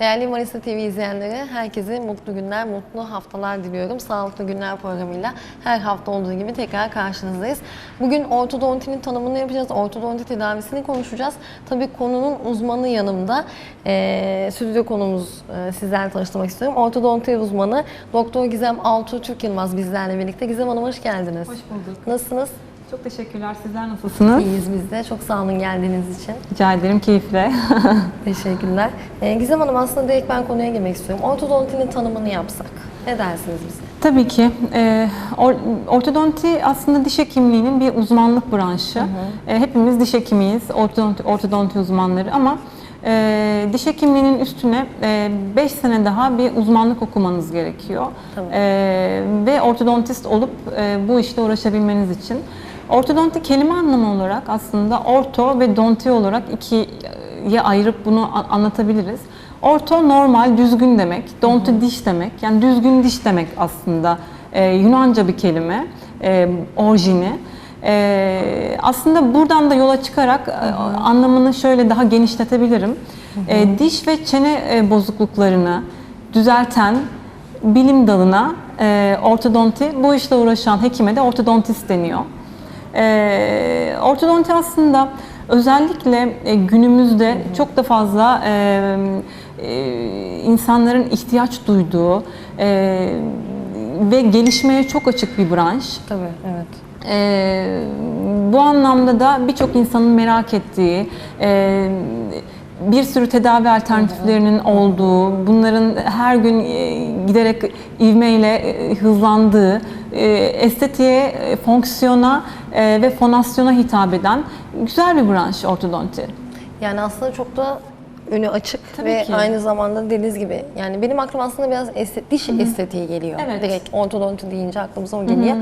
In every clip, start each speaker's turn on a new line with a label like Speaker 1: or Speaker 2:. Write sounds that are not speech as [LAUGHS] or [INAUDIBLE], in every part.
Speaker 1: Değerli Manisa TV izleyenleri, herkese mutlu günler, mutlu haftalar diliyorum. Sağlıklı Günler programıyla her hafta olduğu gibi tekrar karşınızdayız. Bugün ortodontinin tanımını yapacağız, ortodonti tedavisini konuşacağız. Tabii konunun uzmanı yanımda. Ee, stüdyo konumuz e, sizlerle tanıştırmak istiyorum. Ortodonti uzmanı Doktor Gizem Altuğ Türk Yılmaz bizlerle birlikte. Gizem Hanım hoş geldiniz.
Speaker 2: Hoş bulduk.
Speaker 1: Nasılsınız?
Speaker 2: Çok teşekkürler. Sizler nasılsınız?
Speaker 1: İyiyiz biz de. Çok sağ olun geldiğiniz için.
Speaker 2: Rica ederim keyifle. [LAUGHS]
Speaker 1: Teşekkürler. Ee, Gizem Hanım aslında direkt ben konuya girmek istiyorum. Ortodontinin tanımını yapsak. Ne dersiniz bize?
Speaker 2: Tabii ki. e, or- ortodonti aslında diş hekimliğinin bir uzmanlık branşı. E, hepimiz diş hekimiyiz, ortodonti, ortodonti uzmanları ama e, diş hekimliğinin üstüne 5 sene daha bir uzmanlık okumanız gerekiyor.
Speaker 1: Tamam.
Speaker 2: E, ve ortodontist olup e, bu işte uğraşabilmeniz için. Ortodonti kelime anlamı olarak aslında orto ve donti olarak ikiye ayırıp bunu anlatabiliriz. Orto normal, düzgün demek. Donti diş demek. Yani düzgün diş demek aslında. Ee, Yunanca bir kelime. Ee, orijini. Ee, aslında buradan da yola çıkarak e, anlamını şöyle daha genişletebilirim. Ee, diş ve çene e, bozukluklarını düzelten bilim dalına e, ortodonti, bu işle uğraşan hekime de ortodontist deniyor. Ee, ortodonti aslında özellikle e, günümüzde çok da fazla e, e, insanların ihtiyaç duyduğu e, ve gelişmeye çok açık bir branş.
Speaker 1: Tabii, evet.
Speaker 2: Ee, bu anlamda da birçok insanın merak ettiği, e, bir sürü tedavi alternatiflerinin olduğu, bunların her gün e, giderek ivmeyle e, hızlandığı, e, estetiğe, fonksiyona ve fonasyona hitap eden güzel bir branş ortodonti.
Speaker 1: Yani aslında çok da önü açık
Speaker 2: Tabii
Speaker 1: ve
Speaker 2: ki.
Speaker 1: aynı zamanda dediğiniz gibi yani benim aklıma aslında biraz esti- diş estetiği geliyor.
Speaker 2: Evet.
Speaker 1: Direkt ortodonti deyince aklımıza o geliyor.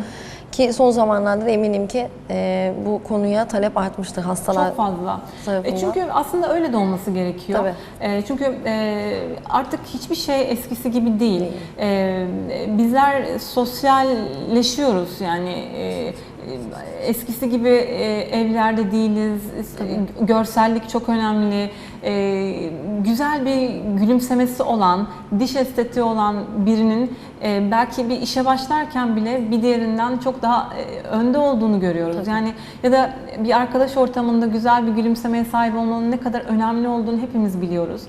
Speaker 1: Ki son zamanlarda da eminim ki e, bu konuya talep artmıştır hastalar.
Speaker 2: Çok fazla.
Speaker 1: tarafından.
Speaker 2: E çünkü aslında öyle de olması gerekiyor.
Speaker 1: Tabii.
Speaker 2: E, çünkü e, artık hiçbir şey eskisi gibi değil.
Speaker 1: Değil.
Speaker 2: E, bizler sosyalleşiyoruz yani. e, eskisi gibi e, evlerde değiliz. E, Görsellik çok önemli. E, güzel bir gülümsemesi olan, diş estetiği olan birinin e, belki bir işe başlarken bile bir diğerinden çok daha e, önde olduğunu görüyoruz. Yani ya da bir arkadaş ortamında güzel bir gülümsemeye sahip olmanın ne kadar önemli olduğunu hepimiz biliyoruz.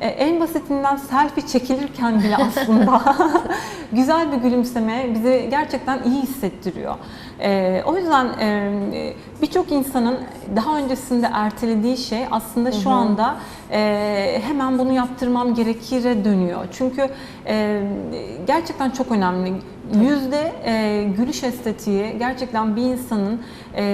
Speaker 2: E, en basitinden selfie çekilirken bile aslında [LAUGHS] [LAUGHS] güzel bir gülümseme bizi gerçekten iyi hissettiriyor. E, o yüzden e, birçok insanın daha öncesinde ertelediği şey aslında şu anda e, hemen bunu yaptırmam gerekire dönüyor. Çünkü e, gerçekten çok önemli. Yüzde e, gülüş estetiği gerçekten bir insanın e,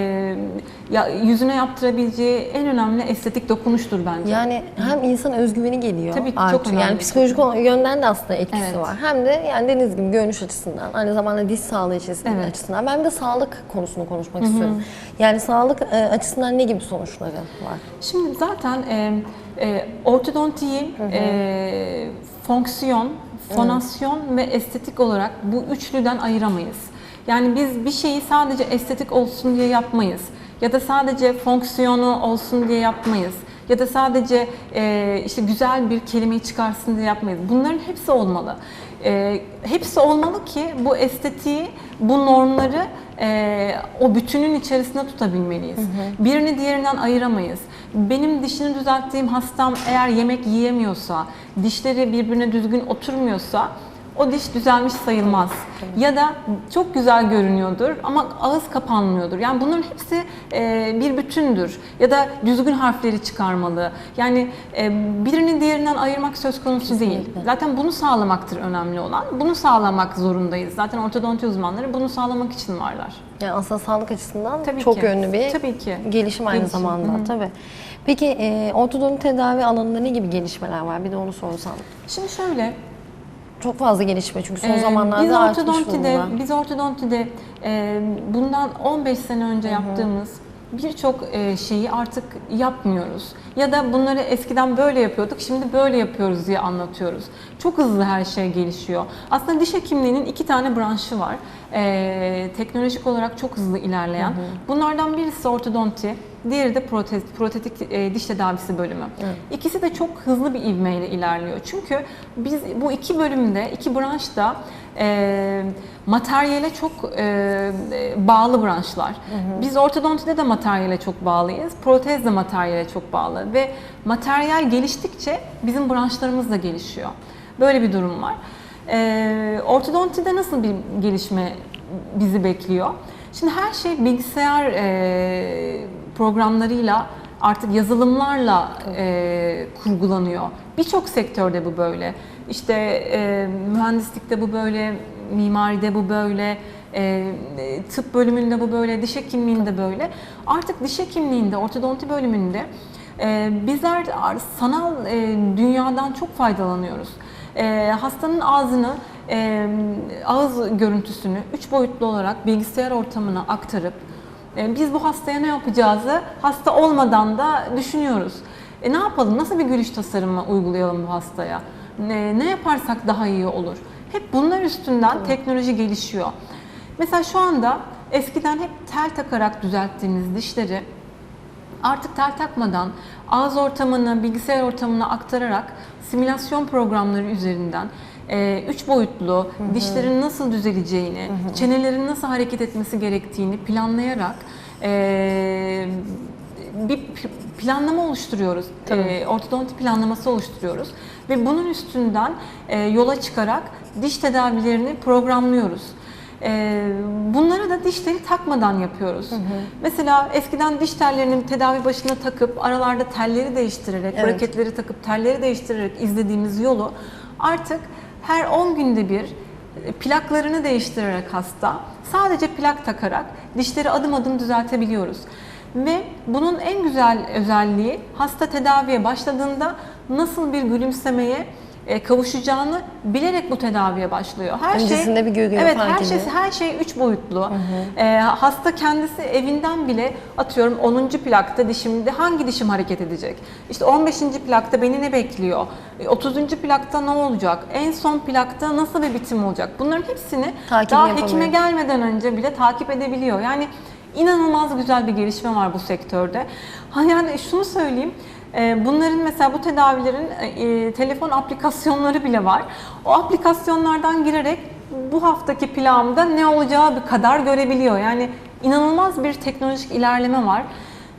Speaker 2: ya, yüzüne yaptırabileceği en önemli estetik dokunuştur bence.
Speaker 1: Yani hem insan özgüveni geliyor.
Speaker 2: Tabii ki, çok
Speaker 1: artıyor. Yani
Speaker 2: önemli.
Speaker 1: psikolojik yönden de aslında etkisi
Speaker 2: Evet.
Speaker 1: var. Hem de yani dediğiniz gibi görünüş açısından, aynı zamanda diş sağlığı açısından.
Speaker 2: Evet.
Speaker 1: açısından. Ben bir de sağlık konusunu konuşmak istiyorum. Yani sağlık e, açısından ne gibi sonuçları var?
Speaker 2: Şimdi zaten e, e, ortodontiyi e, fonksiyon, fonasyon ve estetik olarak bu üçlüden ayıramayız. Yani biz bir şeyi sadece estetik olsun diye yapmayız. Ya da sadece fonksiyonu olsun diye yapmayız. Ya da sadece e, işte güzel bir kelimeyi çıkarsın diye yapmayız. Bunların hepsi olmalı. E, hepsi olmalı ki bu estetiği, bu normları e, o bütünün içerisinde tutabilmeliyiz. Birini diğerinden ayıramayız. Benim dişini düzelttiğim hastam eğer yemek yiyemiyorsa, dişleri birbirine düzgün oturmuyorsa o diş düzelmiş sayılmaz. Ya da çok güzel görünüyordur ama ağız kapanmıyordur. Yani bunların hepsi e, bir bütündür. Ya da düzgün harfleri çıkarmalı. Yani e, birini diğerinden ayırmak söz konusu değil. Zaten bunu sağlamaktır önemli olan. Bunu sağlamak zorundayız. Zaten ortodonti uzmanları bunu sağlamak için varlar.
Speaker 1: Yani aslında sağlık açısından
Speaker 2: Tabii
Speaker 1: çok
Speaker 2: ki.
Speaker 1: yönlü bir
Speaker 2: Tabii ki.
Speaker 1: gelişim aynı
Speaker 2: Gelişim,
Speaker 1: zamanda. Tabii. Peki e, ortodonti tedavi alanında ne gibi gelişmeler var? Bir de onu sorsam.
Speaker 2: Şimdi şöyle,
Speaker 1: Çok fazla gelişme çünkü son
Speaker 2: Ee,
Speaker 1: zamanlarda
Speaker 2: biz
Speaker 1: artmış
Speaker 2: ortodontide,
Speaker 1: durumda.
Speaker 2: biz ortodontide e, bundan 15 sene önce yaptığımız birçok e, şeyi artık yapmıyoruz. Ya da bunları eskiden böyle yapıyorduk, şimdi böyle yapıyoruz diye anlatıyoruz. Çok hızlı her şey gelişiyor. Aslında diş hekimliğinin iki tane branşı var. E, teknolojik olarak çok hızlı ilerleyen. Bunlardan birisi ortodonti, diğeri de protez, protetik e, diş tedavisi bölümü. İkisi de çok hızlı bir ivmeyle ilerliyor. Çünkü biz bu iki bölümde, iki branşta e, materyale çok e, e, bağlı branşlar. Biz ortodontide de materyale çok bağlıyız. Protez de materyale çok bağlı ve materyal geliştikçe bizim branşlarımız da gelişiyor. Böyle bir durum var. E, ortodontide nasıl bir gelişme bizi bekliyor? Şimdi her şey bilgisayar e, programlarıyla artık yazılımlarla e, kurgulanıyor. Birçok sektörde bu böyle. İşte e, mühendislikte bu böyle, mimaride bu böyle, e, e, tıp bölümünde bu böyle, diş hekimliğinde böyle. Artık diş hekimliğinde, ortodonti bölümünde e, bizler sanal e, dünyadan çok faydalanıyoruz. E, hastanın ağzını, e, ağız görüntüsünü üç boyutlu olarak bilgisayar ortamına aktarıp e, biz bu hastaya ne yapacağızı hasta olmadan da düşünüyoruz. E, ne yapalım? Nasıl bir gülüş tasarımı uygulayalım bu hastaya? Ne, ne yaparsak daha iyi olur? Hep bunlar üstünden teknoloji gelişiyor. Mesela şu anda eskiden hep tel takarak düzelttiğimiz dişleri artık tel takmadan ağız ortamını bilgisayar ortamına aktararak simülasyon programları üzerinden e, üç boyutlu dişlerin nasıl düzeleceğini, çenelerin nasıl hareket etmesi gerektiğini planlayarak e, bir planlama oluşturuyoruz. E, ortodonti planlaması oluşturuyoruz ve bunun üstünden e, yola çıkarak diş tedavilerini programlıyoruz. Ee, bunlara da dişleri takmadan yapıyoruz. Mesela eskiden diş tellerini tedavi başına takıp aralarda telleri değiştirerek,
Speaker 1: Evet.
Speaker 2: braketleri takıp telleri değiştirerek izlediğimiz yolu artık her 10 günde bir e, plaklarını değiştirerek hasta sadece plak takarak dişleri adım adım düzeltebiliyoruz. Ve bunun en güzel özelliği hasta tedaviye başladığında nasıl bir gülümsemeye e, kavuşacağını bilerek bu tedaviye başlıyor. Her
Speaker 1: Öncesinde bir görüyor,
Speaker 2: Evet,
Speaker 1: fark
Speaker 2: her şey
Speaker 1: ediyor.
Speaker 2: her şey üç boyutlu. Ee, hasta kendisi evinden bile atıyorum 10. plakta dişimde hangi dişim hareket edecek? İşte 15. plakta beni ne bekliyor? E, 30. plakta ne olacak? En son plakta nasıl bir bitim olacak? Bunların hepsini
Speaker 1: Takibini
Speaker 2: daha
Speaker 1: yapabiliyor.
Speaker 2: hekime gelmeden önce bile takip edebiliyor. Yani inanılmaz güzel bir gelişme var bu sektörde. Ha yani şunu söyleyeyim. E, Bunların mesela bu tedavilerin e, e, telefon aplikasyonları bile var. O aplikasyonlardan girerek bu haftaki plağımda ne olacağı bir kadar görebiliyor. Yani inanılmaz bir teknolojik ilerleme var.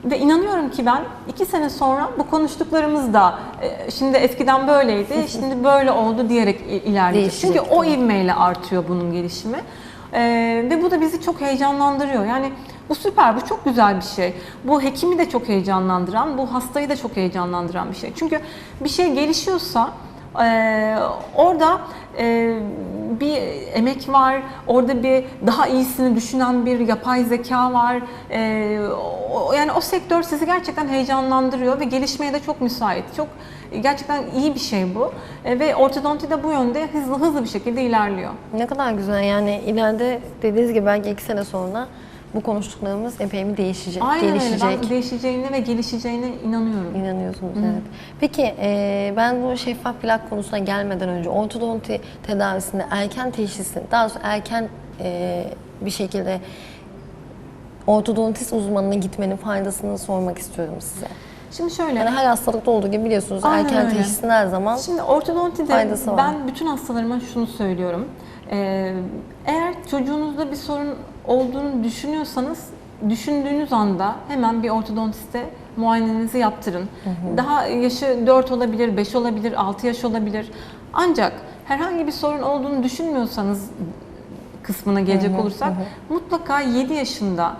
Speaker 2: Ve inanıyorum ki ben iki sene sonra bu konuştuklarımız da e, şimdi eskiden böyleydi, şimdi böyle oldu diyerek ilerleyecek.
Speaker 1: Değişecek,
Speaker 2: Çünkü o ivmeyle artıyor bunun gelişimi. Ee, ve bu da bizi çok heyecanlandırıyor. Yani bu süper, bu çok güzel bir şey. Bu hekimi de çok heyecanlandıran, bu hastayı da çok heyecanlandıran bir şey. Çünkü bir şey gelişiyorsa e, orada e, bir emek var, orada bir daha iyisini düşünen bir yapay zeka var. E, o- yani o sektör sizi gerçekten heyecanlandırıyor ve gelişmeye de çok müsait. Çok gerçekten iyi bir şey bu. E, ve ortodonti de bu yönde hızlı hızlı bir şekilde ilerliyor.
Speaker 1: Ne kadar güzel yani ileride dediğiniz gibi belki iki sene sonra bu konuştuklarımız epey bir değişecek,
Speaker 2: Aynen öyle.
Speaker 1: gelişecek.
Speaker 2: Ben değişeceğine ve gelişeceğine inanıyorum.
Speaker 1: İnanıyorsunuz evet. Peki e, ben bu şeffaf plak konusuna gelmeden önce ortodonti tedavisinde erken teşhisin, daha doğrusu erken e, bir şekilde ortodontist uzmanına gitmenin faydasını sormak istiyorum size.
Speaker 2: Şimdi şöyle.
Speaker 1: Yani her hastalıkta olduğu gibi biliyorsunuz
Speaker 2: Aynen
Speaker 1: erken
Speaker 2: öyle.
Speaker 1: teşhisin her zaman
Speaker 2: Şimdi ortodontide
Speaker 1: Faydası var.
Speaker 2: ben bütün hastalarıma şunu söylüyorum. Ee, eğer çocuğunuzda bir sorun olduğunu düşünüyorsanız düşündüğünüz anda hemen bir ortodontiste muayenenizi yaptırın. Daha yaşı 4 olabilir, 5 olabilir, 6 yaş olabilir. Ancak herhangi bir sorun olduğunu düşünmüyorsanız kısmına gelecek olursak mutlaka 7 yaşında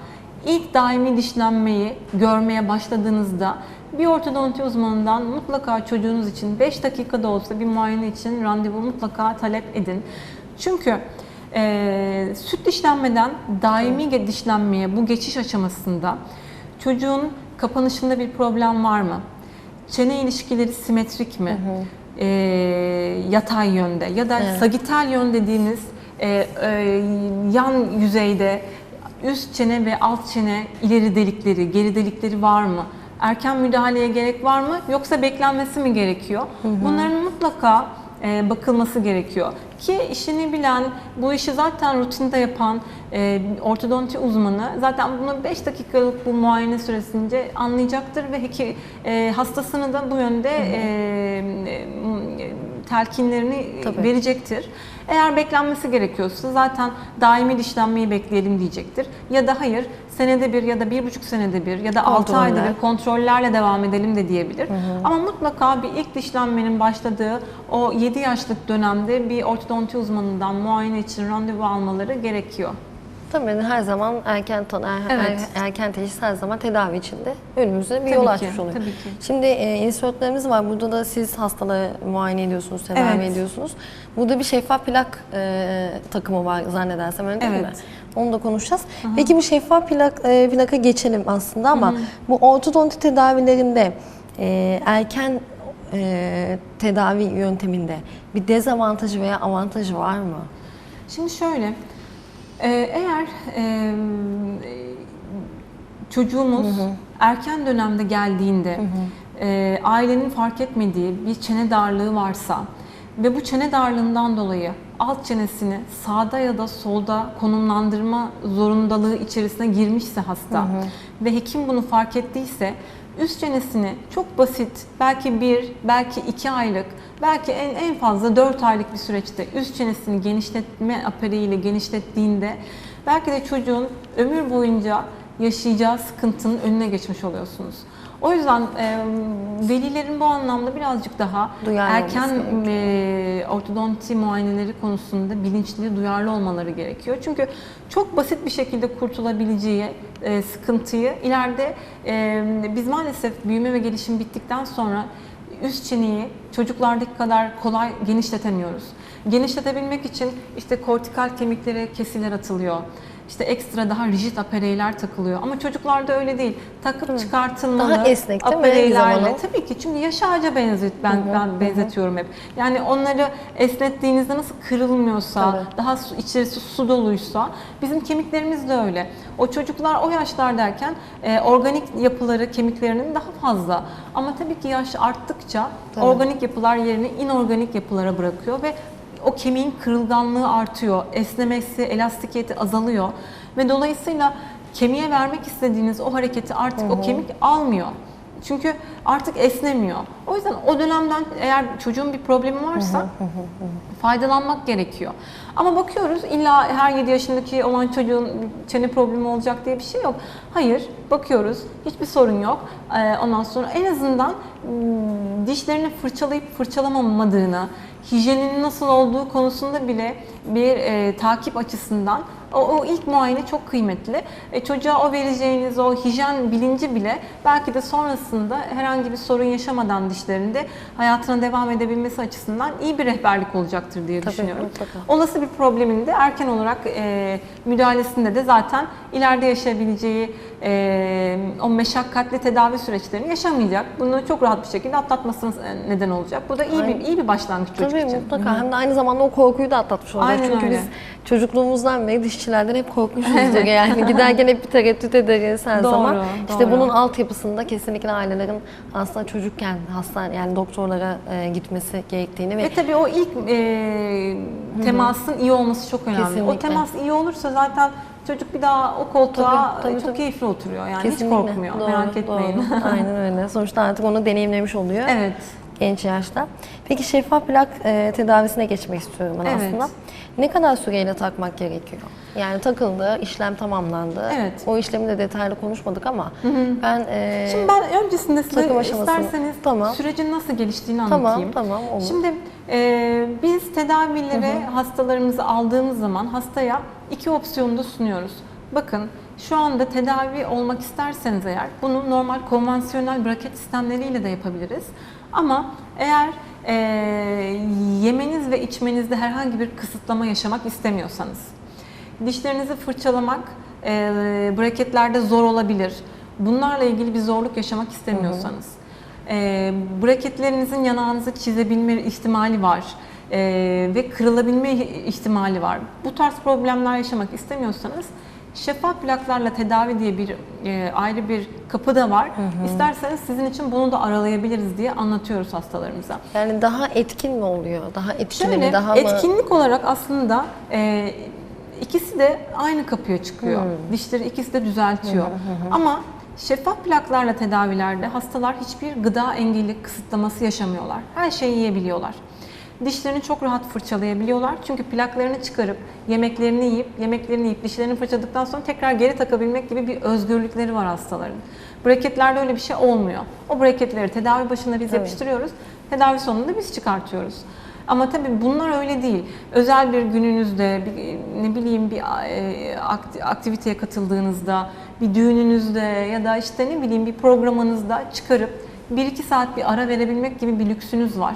Speaker 2: ilk daimi dişlenmeyi görmeye başladığınızda bir ortodonti uzmanından mutlaka çocuğunuz için 5 dakikada olsa bir muayene için randevu mutlaka talep edin. Çünkü eee, süt dişlenmeden daimi dişlenmeye bu geçiş aşamasında çocuğun kapanışında bir problem var mı? Çene ilişkileri simetrik mi? Eee, yatay yönde ya da
Speaker 1: Evet.
Speaker 2: sagital yön dediğimiz e, e, yan yüzeyde üst çene ve alt çene ileri delikleri, geri delikleri var mı? Erken müdahaleye gerek var mı? Yoksa beklenmesi mi gerekiyor? Bunların mutlaka e, bakılması gerekiyor. Ki işini bilen, bu işi zaten rutinde yapan e, ortodonti uzmanı zaten bunu 5 dakikalık bu muayene süresince anlayacaktır ve heki, e, hastasını da bu yönde e, e, telkinlerini
Speaker 1: Tabii.
Speaker 2: verecektir. Eğer beklenmesi gerekiyorsa zaten daimi dişlenmeyi bekleyelim diyecektir. Ya da hayır senede bir ya da bir buçuk senede bir ya da altı ayda bir kontrollerle devam edelim de diyebilir. Ama mutlaka bir ilk dişlenmenin başladığı o 7 yaşlık dönemde bir ortodonti uzmanından muayene için randevu almaları gerekiyor.
Speaker 1: Tabii her zaman erken tan er-
Speaker 2: Evet.
Speaker 1: er- erken teşhis her zaman tedavi içinde önümüze bir
Speaker 2: Tabii
Speaker 1: yol açmış oluyor.
Speaker 2: tabii ki.
Speaker 1: Şimdi e, insertlerimiz var. Burada da siz hastaları muayene ediyorsunuz, tedavi
Speaker 2: Evet.
Speaker 1: ediyorsunuz. Burada bir şeffaf plak e, takımı var zannedersem öyle değil mi?
Speaker 2: Evet.
Speaker 1: Onu da konuşacağız. Peki bu şeffaf plak e, plaka geçelim aslında ama bu ortodonti tedavilerinde e, erken e, tedavi yönteminde bir dezavantajı veya avantajı var mı?
Speaker 2: Şimdi şöyle, eğer e, çocuğumuz erken dönemde geldiğinde e, ailenin fark etmediği bir çene darlığı varsa ve bu çene darlığından dolayı alt çenesini sağda ya da solda konumlandırma zorundalığı içerisine girmişse hasta ve hekim bunu fark ettiyse üst çenesini çok basit belki bir belki iki aylık belki en, en fazla 4 aylık bir süreçte üst çenesini genişletme aperiyle genişlettiğinde belki de çocuğun ömür boyunca yaşayacağı sıkıntının önüne geçmiş oluyorsunuz. O yüzden e, velilerin bu anlamda birazcık daha
Speaker 1: Duyarlı
Speaker 2: erken e, ortodonti muayeneleri konusunda bilinçli, duyarlı olmaları gerekiyor. Çünkü çok basit bir şekilde kurtulabileceği e, sıkıntıyı ileride e, biz maalesef büyüme ve gelişim bittikten sonra üst çeneyi çocuklardaki kadar kolay genişletemiyoruz. Genişletebilmek için işte kortikal kemiklere kesiler atılıyor. İşte ekstra daha rigid apereyler takılıyor. Ama çocuklarda öyle değil. Takıp çıkartılmalı
Speaker 1: Daha esnek değil mi?
Speaker 2: Tabii ki çünkü yaş ağaca benzet, ben, ben benzetiyorum hep. Yani onları esnettiğinizde nasıl kırılmıyorsa,
Speaker 1: Tabii.
Speaker 2: daha su, içerisi su doluysa bizim kemiklerimiz de öyle. O çocuklar o yaşlardayken e, organik yapıları kemiklerinin daha fazla. Ama tabii ki yaş arttıkça
Speaker 1: Tabii.
Speaker 2: organik yapılar yerini inorganik yapılara bırakıyor ve o kemiğin kırılganlığı artıyor, esnemesi, elastikiyeti azalıyor ve dolayısıyla kemiğe vermek istediğiniz o hareketi artık o kemik almıyor. Çünkü artık esnemiyor. O yüzden o dönemden eğer çocuğun bir problemi varsa faydalanmak gerekiyor. Ama bakıyoruz illa her 7 yaşındaki olan çocuğun çene problemi olacak diye bir şey yok. Hayır, bakıyoruz hiçbir sorun yok. Ee, ondan sonra en azından hmm, dişlerini fırçalayıp fırçalamamadığını, hijyeninin nasıl olduğu konusunda bile bir e, takip açısından o, o ilk muayene çok kıymetli. E, çocuğa o vereceğiniz o hijyen bilinci bile belki de sonrasında herhangi bir sorun yaşamadan dişlerinde hayatına devam edebilmesi açısından iyi bir rehberlik olacaktır diye
Speaker 1: Tabii,
Speaker 2: düşünüyorum.
Speaker 1: mutlaka.
Speaker 2: Olası bir problemin de erken olarak e, müdahalesinde de zaten ileride yaşayabileceği e, o meşakkatli tedavi süreçlerini yaşamayacak. Bunu çok rahat bir şekilde atlatmasına neden olacak. Bu da iyi bir iyi bir başlangıç çocuk
Speaker 1: Tabii
Speaker 2: için.
Speaker 1: mutlaka. Hem de aynı zamanda o korkuyu da atlatmış olacak.
Speaker 2: Aynen
Speaker 1: Çünkü
Speaker 2: öyle.
Speaker 1: biz çocukluğumuzdan beri dişçilerden hep korkmuşuzdur yani. [LAUGHS] Giderken hep bir tereddüt ederiz her
Speaker 2: Doğru,
Speaker 1: zaman. İşte
Speaker 2: doğru.
Speaker 1: bunun altyapısında kesinlikle ailelerin aslında çocukken hastane yani doktorlara e, gitmesi gerektiğini ve
Speaker 2: Ve tabii o ilk e, temasın iyi olması çok önemli. O
Speaker 1: Kesinlikle.
Speaker 2: temas iyi olursa zaten çocuk bir daha o koltuğa
Speaker 1: Tabii, tabii,
Speaker 2: çok
Speaker 1: tabii.
Speaker 2: keyifli oturuyor. Yani
Speaker 1: kesinlikle.
Speaker 2: hiç korkmuyor.
Speaker 1: Doğru,
Speaker 2: merak etmeyin.
Speaker 1: doğru. [LAUGHS] Aynen öyle. Sonuçta artık onu deneyimlemiş oluyor.
Speaker 2: evet.
Speaker 1: genç yaşta. Peki şeffaf plak e, tedavisine geçmek istiyorum ben
Speaker 2: Evet.
Speaker 1: aslında. Ne kadar süreyle takmak gerekiyor? Yani takıldı, işlem tamamlandı.
Speaker 2: Evet.
Speaker 1: O işlemi de detaylı konuşmadık ama ben e,
Speaker 2: Şimdi ben öncesinde size isterseniz
Speaker 1: Tamam.
Speaker 2: sürecin nasıl geliştiğini
Speaker 1: tamam
Speaker 2: anlatayım.
Speaker 1: tamam olur.
Speaker 2: Şimdi e, biz tedavilere hastalarımızı aldığımız zaman hastaya iki opsiyonu da sunuyoruz. Bakın şu anda tedavi olmak isterseniz eğer bunu normal konvansiyonel braket sistemleriyle de yapabiliriz. Ama eğer e, yemeniz ve içmenizde herhangi bir kısıtlama yaşamak istemiyorsanız, dişlerinizi fırçalamak e, braketlerde zor olabilir. Bunlarla ilgili bir zorluk yaşamak istemiyorsanız, e, braketlerinizin yanağınızı çizebilme ihtimali var e, ve kırılabilme ihtimali var. Bu tarz problemler yaşamak istemiyorsanız Şeffaf plaklarla tedavi diye bir e, ayrı bir kapı da var. İsterseniz sizin için bunu da aralayabiliriz diye anlatıyoruz hastalarımıza.
Speaker 1: Yani daha etkin mi oluyor? Daha etkili
Speaker 2: Şöyle
Speaker 1: mi? Daha mı?
Speaker 2: etkinlik olarak aslında e, ikisi de aynı kapıya çıkıyor. Dişleri ikisi de düzeltiyor. Ama şeffaf plaklarla tedavilerde hastalar hiçbir gıda engeli kısıtlaması yaşamıyorlar. Her şeyi yiyebiliyorlar. Dişlerini çok rahat fırçalayabiliyorlar. Çünkü plaklarını çıkarıp yemeklerini yiyip, yemeklerini yiyip dişlerini fırçaladıktan sonra tekrar geri takabilmek gibi bir özgürlükleri var hastaların. Braketlerde öyle bir şey olmuyor. O braketleri tedavi başında biz yapıştırıyoruz. Tedavi sonunda biz çıkartıyoruz. Ama tabii bunlar öyle değil. Özel bir gününüzde, bir, ne bileyim bir e, akti- aktiviteye katıldığınızda, bir düğününüzde ya da işte ne bileyim bir programınızda çıkarıp 1-2 saat bir ara verebilmek gibi bir lüksünüz var.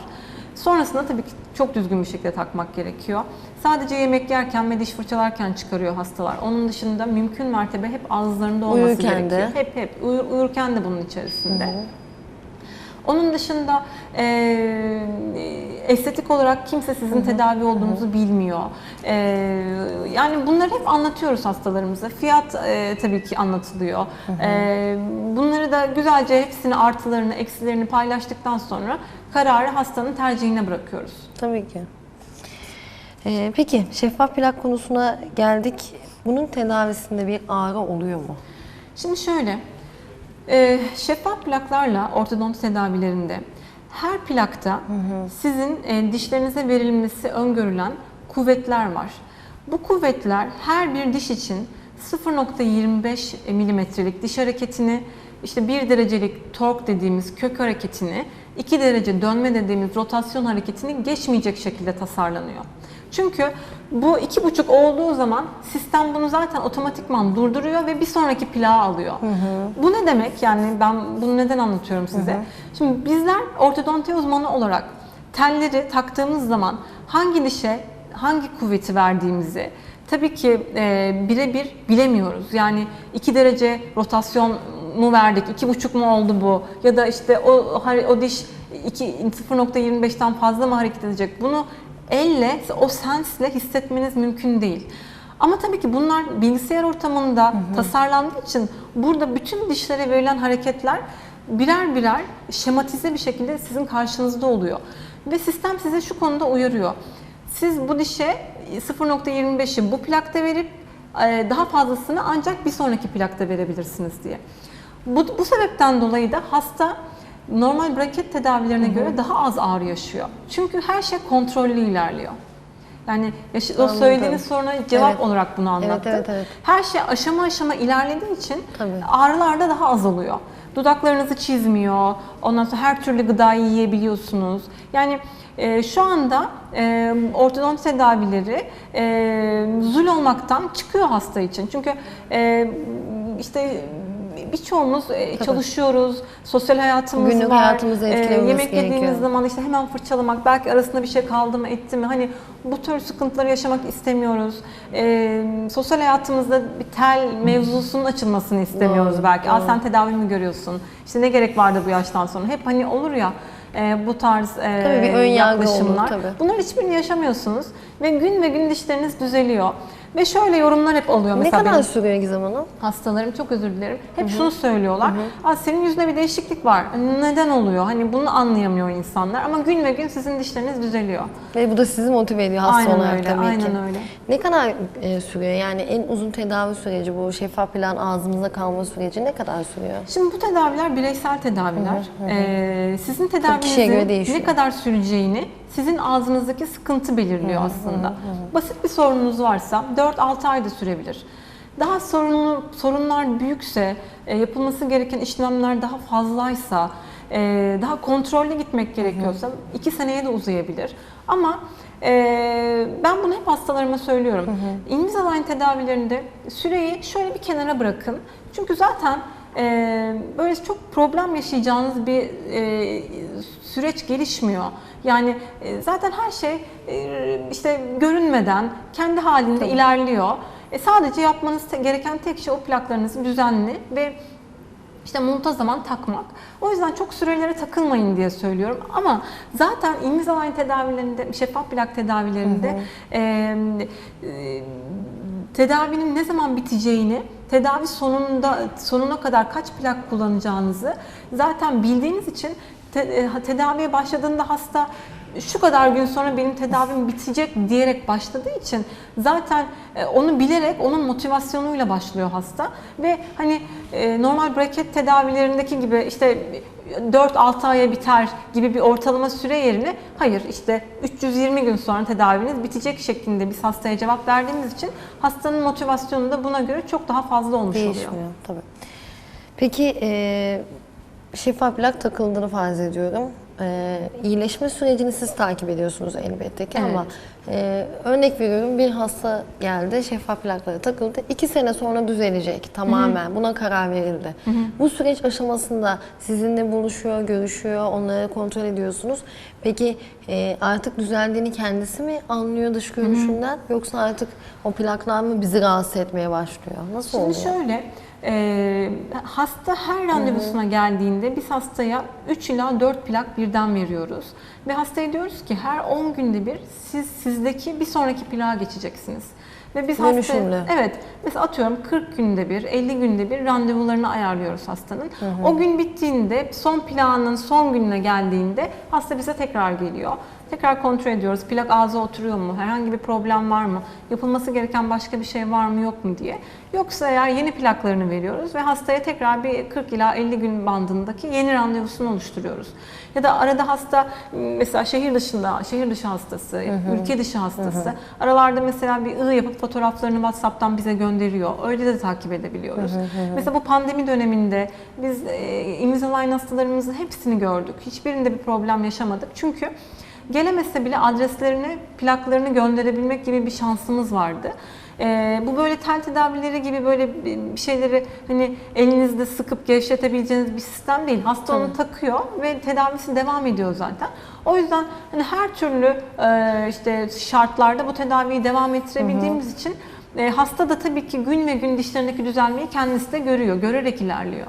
Speaker 2: Sonrasında tabii ki çok düzgün bir şekilde takmak gerekiyor. Sadece yemek yerken ve diş fırçalarken çıkarıyor hastalar. Onun dışında mümkün mertebe hep ağızlarında olması
Speaker 1: Uyurken de.
Speaker 2: gerekiyor. Hep hep uyur- uyurken de bunun içerisinde. Onun dışında e, estetik olarak kimse sizin tedavi olduğunuzu bilmiyor. E, yani bunları hep anlatıyoruz hastalarımıza. Fiyat e, tabii ki anlatılıyor. E, bunları da güzelce hepsini artılarını, eksilerini paylaştıktan sonra kararı hastanın tercihine bırakıyoruz.
Speaker 1: Tabii ki. Ee, peki şeffaf plak konusuna geldik. Bunun tedavisinde bir ağrı oluyor mu?
Speaker 2: Şimdi şöyle, e, şeffaf plaklarla ortodonti tedavilerinde her plakta sizin e, dişlerinize verilmesi öngörülen kuvvetler var. Bu kuvvetler her bir diş için 0.25 milimetrelik diş hareketini, işte 1 derecelik tork dediğimiz kök hareketini, 2 derece dönme dediğimiz rotasyon hareketini geçmeyecek şekilde tasarlanıyor. Çünkü bu iki buçuk olduğu zaman sistem bunu zaten otomatikman durduruyor ve bir sonraki plağı alıyor. Bu ne demek? Yani ben bunu neden anlatıyorum size? Şimdi bizler ortodonti uzmanı olarak telleri taktığımız zaman hangi dişe hangi kuvveti verdiğimizi tabii ki e, birebir bilemiyoruz. Yani 2 derece rotasyon mu verdik, iki buçuk mu oldu bu ya da işte o o diş 2 0.25'ten fazla mı hareket edecek? Bunu elle, o sensle hissetmeniz mümkün değil. Ama tabii ki bunlar bilgisayar ortamında tasarlandığı için burada bütün dişlere verilen hareketler birer birer şematize bir şekilde sizin karşınızda oluyor. Ve sistem size şu konuda uyarıyor. Siz bu dişe 0.25'i bu plakta verip e, daha fazlasını ancak bir sonraki plakta verebilirsiniz diye. Bu, bu sebepten dolayı da hasta normal braket tedavilerine göre daha az ağrı yaşıyor. Çünkü her şey kontrollü ilerliyor. Yani yaş- o
Speaker 1: Anladım.
Speaker 2: söylediğiniz soruna cevap
Speaker 1: Evet.
Speaker 2: olarak bunu anlattım.
Speaker 1: evet, evet.
Speaker 2: Her şey aşama aşama ilerlediği için
Speaker 1: Tabii.
Speaker 2: ağrılar da daha az oluyor. Dudaklarınızı çizmiyor. Ondan sonra her türlü gıdayı yiyebiliyorsunuz. Yani e, şu anda e, ortodonti tedavileri e, zul olmaktan çıkıyor hasta için. Çünkü e, işte birçoğumuz e, çalışıyoruz, sosyal hayatımız
Speaker 1: Günlük
Speaker 2: var.
Speaker 1: hayatımızı
Speaker 2: E,
Speaker 1: etkilememiz
Speaker 2: yemek yediğimiz
Speaker 1: gerekiyor.
Speaker 2: zaman işte hemen fırçalamak, belki arasında bir şey kaldı mı, etti mi? Hani bu tür sıkıntıları yaşamak istemiyoruz. E, sosyal hayatımızda bir tel mevzusunun açılmasını istemiyoruz
Speaker 1: Doğru,
Speaker 2: belki. Aa
Speaker 1: doğru.
Speaker 2: sen tedavi mi görüyorsun? İşte ne gerek vardı bu yaştan sonra? Hep hani olur ya e, bu tarz e,
Speaker 1: Tabii bir ön yargı olur,
Speaker 2: yaklaşımlar.
Speaker 1: tabii.
Speaker 2: Bunların hiçbirini yaşamıyorsunuz ve gün ve gün dişleriniz düzeliyor. Ve şöyle yorumlar hep oluyor
Speaker 1: Ne
Speaker 2: mesela
Speaker 1: kadar
Speaker 2: benim
Speaker 1: sürüyor Gizem Hanım?
Speaker 2: hastalarım çok özür dilerim. Hep şunu söylüyorlar. Aa, senin yüzünde bir değişiklik var. Neden oluyor? Hani bunu anlayamıyor insanlar ama gün ve gün sizin dişleriniz düzeliyor.
Speaker 1: Ve bu da sizi motive ediyor hasta
Speaker 2: Aynen
Speaker 1: olarak
Speaker 2: öyle,
Speaker 1: tabii
Speaker 2: aynen
Speaker 1: ki.
Speaker 2: öyle.
Speaker 1: Ne kadar e, sürüyor? Yani en uzun tedavi süreci bu şeffaf plan ağzımıza kalma süreci ne kadar sürüyor?
Speaker 2: Şimdi bu tedaviler bireysel tedaviler. Ee, sizin
Speaker 1: kişiye
Speaker 2: tedavinizin
Speaker 1: göre değişiyor.
Speaker 2: ne kadar süreceğini sizin ağzınızdaki sıkıntı belirliyor aslında. Basit bir sorununuz varsa 4-6 ayda sürebilir. Daha sorunlu sorunlar büyükse, e, yapılması gereken işlemler daha fazlaysa, e, daha kontrollü gitmek gerekiyorsa 2 seneye de uzayabilir. Ama e, ben bunu hep hastalarıma söylüyorum. Invisalign tedavilerinde süreyi şöyle bir kenara bırakın. Çünkü zaten böyle çok problem yaşayacağınız bir e, süreç gelişmiyor. Yani e, zaten her şey e, işte görünmeden kendi halinde ilerliyor. E, sadece yapmanız gereken tek şey o plaklarınızı düzenli ve işte muntazaman takmak. O yüzden çok sürelere takılmayın diye söylüyorum. Ama zaten Invisalign tedavilerinde, şeffaf plak tedavilerinde e, e, tedavinin ne zaman biteceğini, tedavi sonunda sonuna kadar kaç plak kullanacağınızı zaten bildiğiniz için te- e, tedaviye başladığında hasta şu kadar gün sonra benim tedavim bitecek diyerek başladığı için zaten e, onu bilerek onun motivasyonuyla başlıyor hasta. Ve hani e, normal braket tedavilerindeki gibi işte 4-6 aya biter gibi bir ortalama süre yerine hayır işte 320 gün sonra tedaviniz bitecek şeklinde biz hastaya cevap verdiğimiz için hastanın motivasyonu da buna göre çok daha fazla olmuş oluyor.
Speaker 1: Değişmiyor tabii. Peki e, şeffaf plak takıldığını farz ediyorum. E, iyileşme sürecini siz takip ediyorsunuz elbette ki
Speaker 2: Evet.
Speaker 1: ama e, örnek veriyorum bir hasta geldi şeffaf plakları takıldı. iki sene sonra düzelecek tamamen buna karar verildi. Bu süreç aşamasında sizinle buluşuyor, görüşüyor, onları kontrol ediyorsunuz. Peki e, artık düzeldiğini kendisi mi anlıyor dış görünüşünden yoksa artık o plaklar mı bizi rahatsız etmeye başlıyor? Nasıl
Speaker 2: Şimdi
Speaker 1: oluyor?
Speaker 2: şöyle, e, hasta her randevusuna geldiğinde biz hastaya 3 ila 4 plak birden veriyoruz. Ve hastaya diyoruz ki her 10 günde bir siz sizdeki bir sonraki plağa geçeceksiniz. Ve biz
Speaker 1: Dönüşümlü.
Speaker 2: hastaya, evet, mesela atıyorum 40 günde bir, 50 günde bir randevularını ayarlıyoruz hastanın. O gün bittiğinde, son plağının son gününe geldiğinde hasta bize tekrar geliyor. Tekrar kontrol ediyoruz. Plak ağza oturuyor mu? Herhangi bir problem var mı? Yapılması gereken başka bir şey var mı yok mu diye. Yoksa eğer yeni plaklarını veriyoruz ve hastaya tekrar bir 40 ila 50 gün bandındaki yeni randevusunu oluşturuyoruz. Ya da arada hasta mesela şehir dışında, şehir dışı hastası, ülke dışı hastası. Aralarda mesela bir ığ yapıp fotoğraflarını WhatsApp'tan bize gönderiyor. Öyle de takip edebiliyoruz. Mesela bu pandemi döneminde biz e, Invisalign hastalarımızın hepsini gördük. Hiçbirinde bir problem yaşamadık. Çünkü gelemese bile adreslerini, plaklarını gönderebilmek gibi bir şansımız vardı. Ee, bu böyle tel tedavileri gibi böyle bir şeyleri hani elinizde sıkıp gevşetebileceğiniz bir sistem değil. Hasta onu takıyor ve tedavisi devam ediyor zaten. O yüzden hani her türlü e, işte şartlarda bu tedaviyi devam ettirebildiğimiz için e, hasta da tabii ki gün ve gün dişlerindeki düzelmeyi kendisi de görüyor, görerek ilerliyor.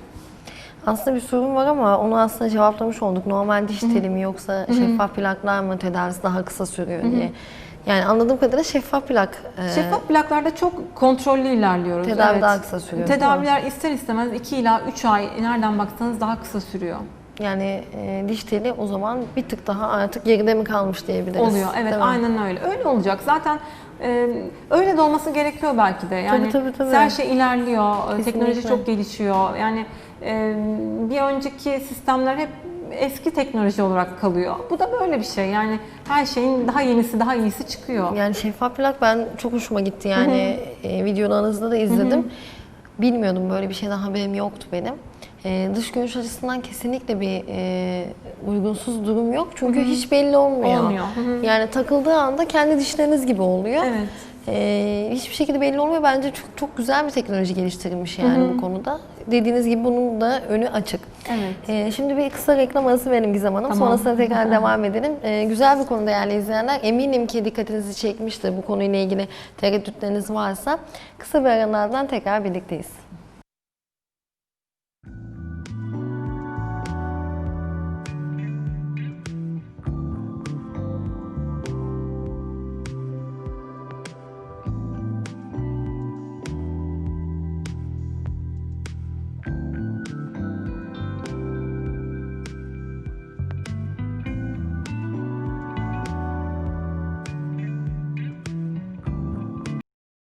Speaker 1: Aslında bir sorun var ama onu aslında cevaplamış olduk. Normal diş teli mi yoksa şeffaf plaklar mı tedavisi daha kısa sürüyor diye. Yani anladığım kadarıyla şeffaf plak e,
Speaker 2: Şeffaf plaklarda çok kontrollü ilerliyoruz.
Speaker 1: Tedavi daha kısa sürüyor, değil mi?
Speaker 2: Tedaviler ister istemez 2 ila 3 ay nereden baksanız daha kısa sürüyor.
Speaker 1: yani e, diş teli o zaman bir tık daha artık geride mi kalmış diyebiliriz.
Speaker 2: Oluyor. Evet
Speaker 1: değil mi?
Speaker 2: aynen öyle. Öyle olacak. Zaten e, öyle de olması gerekiyor belki de. Yani
Speaker 1: tabii, tabii.
Speaker 2: her şey ilerliyor.
Speaker 1: Kesinlikle.
Speaker 2: Teknoloji çok gelişiyor. Yani e, bir önceki sistemler hep eski teknoloji olarak kalıyor. Bu da böyle bir şey. Yani her şeyin daha yenisi, daha iyisi çıkıyor.
Speaker 1: Yani şeffaf plak ben çok hoşuma gitti yani e, videolarınızda da izledim. Bilmiyordum böyle bir şeyden haberim yoktu benim. E, dış görünüş açısından kesinlikle bir e, uygunsuz durum yok çünkü hiç belli olmuyor.
Speaker 2: Olmuyor. Hı hı.
Speaker 1: Yani takıldığı anda kendi dişleriniz gibi oluyor.
Speaker 2: Evet.
Speaker 1: E, hiçbir şekilde belli olmuyor. Bence çok çok güzel bir teknoloji geliştirilmiş yani bu konuda. Dediğiniz gibi bunun da önü açık.
Speaker 2: Evet.
Speaker 1: E, şimdi bir kısa reklam arası verelim Gizem Hanım.
Speaker 2: Tamam.
Speaker 1: Sonrasında tekrar devam edelim. E, güzel bir konu değerli izleyenler. Eminim ki dikkatinizi çekmiştir bu konuyla ilgili tereddütleriniz varsa. Kısa bir aralardan tekrar birlikteyiz.